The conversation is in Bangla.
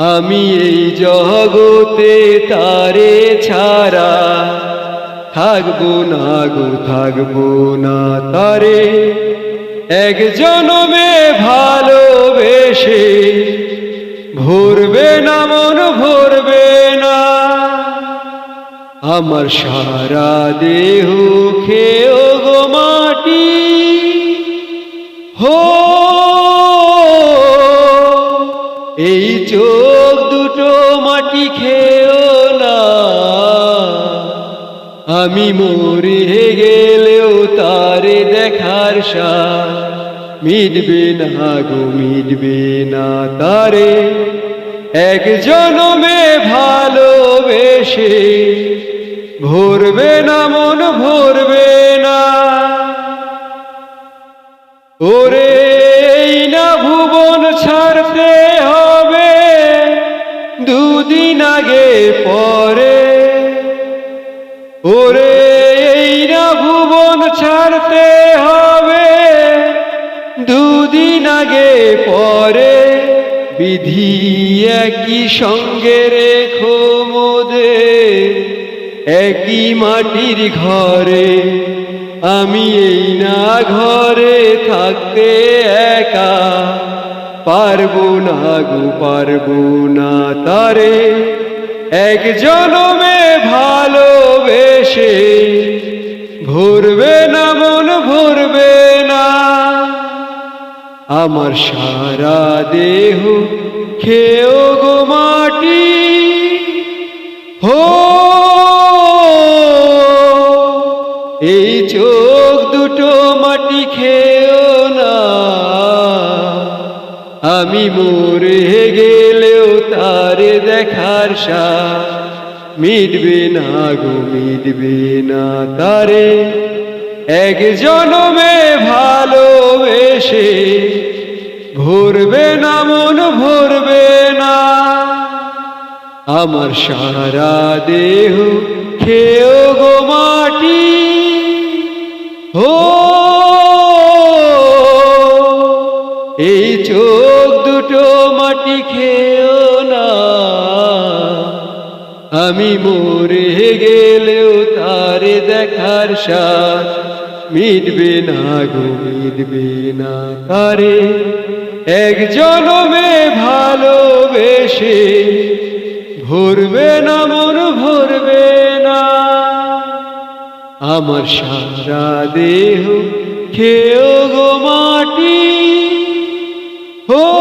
আমি এই জগতে তারে ছাড়া থাকব না গো, থাকব না তারে। এক জনমে ভালোবেসে, ভরবে না মন, ভরবে না। আমার সারা দেহ খেও গো মাটি, হো দুটো মাটি খেও না। আমি মরে গেলেও তারে দেখার সাথ মিটবে না গো, মিটবে না তারে। এক জনমে ভালোবেসে, ভরবে না মন, ভরবে না। ওরে ওরে এই না ভুবন ছাড়তে হবে। দুদিন আগে পরে বিধি একই সঙ্গে রেখো মোদের একই মাটির ঘরে আমি এই না ঘরে থাকতে একা। পারব না গো, পারব না তারে। এক জনমে ভালোবেসে ভরবে না, মন ভরবে না। আমার সারা দেহ খেও গো মাটি। হো, এই চোখ দুটো মাটি খেও না। আমি মরে দেখার সাথ মিটবে না গো, মিটবে না তারে। এক জনমে ভালোবেসে ভরবে না, মন ভরবে না। আমার সারা দেহ খেও গো মাটি। হো এই চোখ দুটো মাটি খেও না। আমি মরে গেলেও তারে দেখার সাথ মিটবে না গো, মিটবে না তারে। এক জনমে ভালোবেসে, ভরবে না মন, ভরবে না। আমার সারা দেহ খেও গো মাটি। হো